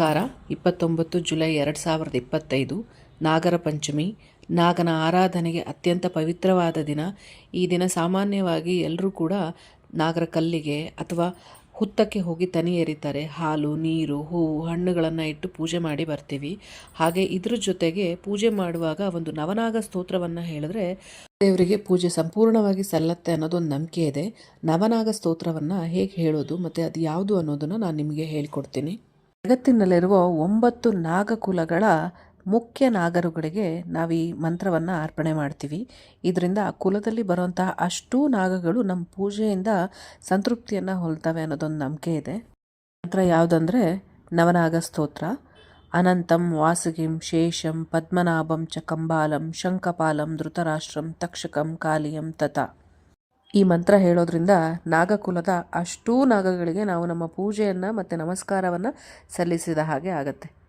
ನಮಸ್ಕಾರ. ಇಪ್ಪತ್ತೊಂಬತ್ತು ಜುಲೈ ಎರಡು ಸಾವಿರದ ಇಪ್ಪತ್ತೈದು, ನಾಗರ ಪಂಚಮಿ, ನಾಗನ ಆರಾಧನೆಗೆ ಅತ್ಯಂತ ಪವಿತ್ರವಾದ ದಿನ. ಈ ದಿನ ಸಾಮಾನ್ಯವಾಗಿ ಎಲ್ಲರೂ ಕೂಡ ನಾಗರ ಕಲ್ಲಿಗೆ ಅಥವಾ ಹುತ್ತಕ್ಕೆ ಹೋಗಿ ತನಿ ಎರಿತಾರೆ ಹಾಲು, ನೀರು, ಹೂವು, ಹಣ್ಣುಗಳನ್ನು ಇಟ್ಟು ಪೂಜೆ ಮಾಡಿ ಬರ್ತೀವಿ. ಹಾಗೆ ಇದ್ರ ಜೊತೆಗೆ ಪೂಜೆ ಮಾಡುವಾಗ ಒಂದು ನವನಾಗ ಸ್ತೋತ್ರವನ್ನು ಹೇಳಿದ್ರೆ, ದೇವರಿಗೆ ಪೂಜೆ ಸಂಪೂರ್ಣವಾಗಿ ಸಲ್ಲತ್ತೆ ಅನ್ನೋದೊಂದು ನಂಬಿಕೆ ಇದೆ. ನವನಾಗ ಸ್ತೋತ್ರವನ್ನು ಹೇಗೆ ಹೇಳೋದು ಮತ್ತು ಅದು ಯಾವುದು ಅನ್ನೋದನ್ನು ನಾನು ನಿಮಗೆ ಹೇಳ್ಕೊಡ್ತೀನಿ. ಜಗತ್ತಿನಲ್ಲಿರುವ ಒಂಬತ್ತು ನಾಗಕುಲಗಳ ಮುಖ್ಯ ನಾಗರುಗಳಿಗೆ ನಾವು ಈ ಮಂತ್ರವನ್ನು ಅರ್ಪಣೆ ಮಾಡ್ತೀವಿ. ಇದರಿಂದ ಆ ಕುಲದಲ್ಲಿ ಬರುವಂತಹ ಅಷ್ಟೂ ನಾಗಗಳು ನಮ್ಮ ಪೂಜೆಯಿಂದ ಸಂತೃಪ್ತಿಯನ್ನು ಹೊಲ್ತವೆ ಅನ್ನೋದೊಂದು ನಂಬಿಕೆ ಇದೆ. ಮಂತ್ರ ಯಾವುದಂದರೆ, ನವನಾಗ ಸ್ತೋತ್ರ. ಅನಂತಂ ವಾಸುಗಿಂ ಶೇಷಂ ಪದ್ಮನಾಭಂ ಚ ಕಂಬಾಲಂ ಶಂಕಪಾಲಂ ಧೃತರಾಷ್ಟ್ರಂ ತಕ್ಷಕಂ ಕಾಲಿಯಂ ತಥಾ ಈ ಮಂತ್ರ ಹೇಳೋದ್ರಿಂದ ನಾಗಕುಲದ ಅಷ್ಟೂ ನಾಗಗಳಿಗೆ ನಾವು ನಮ್ಮ ಪೂಜೆಯನ್ನು ಮತ್ತು ನಮಸ್ಕಾರವನ್ನು ಸಲ್ಲಿಸಿದ ಹಾಗೆ ಆಗುತ್ತೆ.